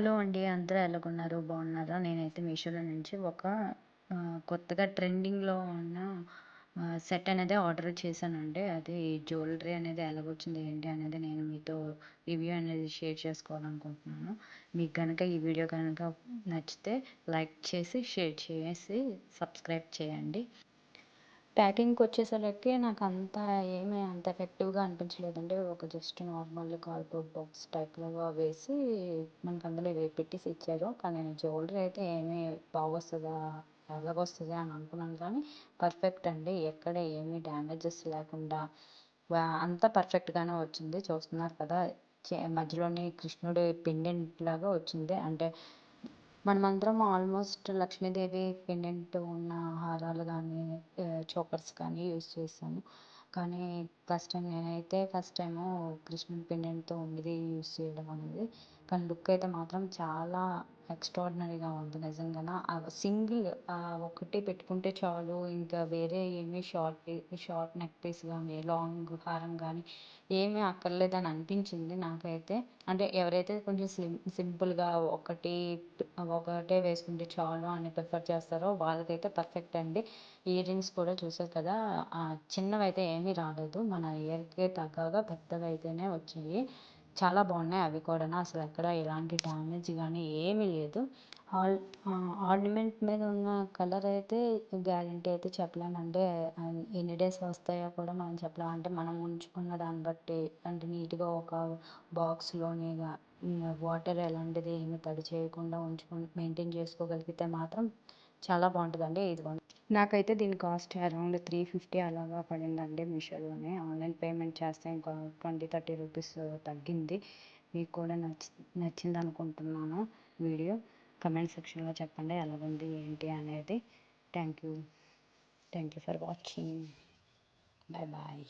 Hello అండి అందరూ ఎలాగున్నారు? బాగున్నారా? నేనైతే మీషోలో నుంచి ఒక కొత్తగా ట్రెండింగ్లో ఉన్న సెట్ అనేది ఆర్డర్ చేశానండి. అది జ్యువెలరీ అనేది ఎలాగొచ్చింది ఏంటి అనేది నేను మీతో రివ్యూ అనేది షేర్ చేసుకోవాలనుకుంటున్నాను. మీకు కనుక ఈ వీడియో కనుక నచ్చితే లైక్ చేసి షేర్ చేసి సబ్స్క్రైబ్ చేయండి. ప్యాకింగ్కి వచ్చేసరికి నాకు అంత ఏమీ అంత ఎఫెక్టివ్గా అనిపించలేదండి. ఒక జస్ట్ నార్మల్ కార్డ్బోర్డ్ బాక్స్ టైప్లో వేసి మనకు అందులో పెట్టేసి ఇచ్చారు. కానీ నేను జ్యువెలరీ అయితే ఏమీ బాగా వస్తుందా ఎలాగొస్తుంది అని అనుకున్నాను కానీ పర్ఫెక్ట్ అండి. ఎక్కడ ఏమీ డ్యామేజెస్ లేకుండా అంతా పర్ఫెక్ట్గానే వచ్చింది. చూస్తున్నారు కదా మధ్యలోనే కృష్ణుడి పెండెంట్ లాగా వచ్చింది. అంటే మనమందరం ఆల్మోస్ట్ లక్ష్మీదేవి పెండెంట్ ఉన్న హారాలు కానీ చోకర్స్ కానీ యూజ్ చేశాను కానీ ఫస్ట్ టైం నేనైతే ఫస్ట్ టైము కృష్ణుడి పెండెంట్తో ఉండేది యూజ్ చేయడం అనేది కానీ లుక్ అయితే మాత్రం చాలా ఎక్స్ట్రాడినరీగా ఉంది నిజంగా సింగిల్ ఒకటి పెట్టుకుంటే చాలు ఇంకా వేరే ఏమీ షార్ట్ షార్ట్ నెక్ పీస్ కానీ లాంగ్ హారం కానీ ఏమీ అక్కర్లేదని అనిపించింది నాకైతే. అంటే ఎవరైతే కొంచెం సిం సింపుల్గా ఒకటి ఒకటే వేసుకుంటే చాలు అని ప్రిఫర్ చేస్తారో వాళ్ళకైతే పర్ఫెక్ట్ అండి. ఇయర్ రింగ్స్ కూడా చూసారు కదా చిన్నవి అయితే ఏమీ రాలేదు. మన ఇయర్కి తగ్గగా పెద్దవి అయితేనే వచ్చాయి. చాలా బాగున్నాయి అవి కూడా అసలు ఎక్కడ ఎలాంటి డ్యామేజ్ కానీ ఏమీ లేదు. ఆల్ ఆర్నమెంట్ మీద ఉన్న కలర్ అయితే గ్యారెంటీ అయితే చెప్పలేను అంటే ఎన్ని డేస్ వస్తాయో కూడా మనం చెప్పలేము అంటే మనం ఉంచుకున్న దాన్ని బట్టి అంటే నీట్గా ఒక బాక్స్లోని వాటర్ ఎలాంటిది ఏమి తడి చేయకుండా ఉంచుకొని మెయింటైన్ చేసుకోగలిగితే మాత్రం చాలా బాగుంటుందండి ఇదిగోండి. నాకైతే దీని కాస్ట్ అరౌండ్ త్రీ ఫిఫ్టీ అలాగా పడిందండి మీషోలోనే. ఆన్లైన్ పేమెంట్ చేస్తే ఇంకా ట్వంటీ థర్టీ రూపీస్ తగ్గింది. మీకు కూడా నచ్చి నచ్చింది అనుకుంటున్నాను వీడియో. కమెంట్ సెక్షన్లో చెప్పండి ఎలా ఉంది ఏంటి అనేది. Thank you. Thank you for watching. Bye bye.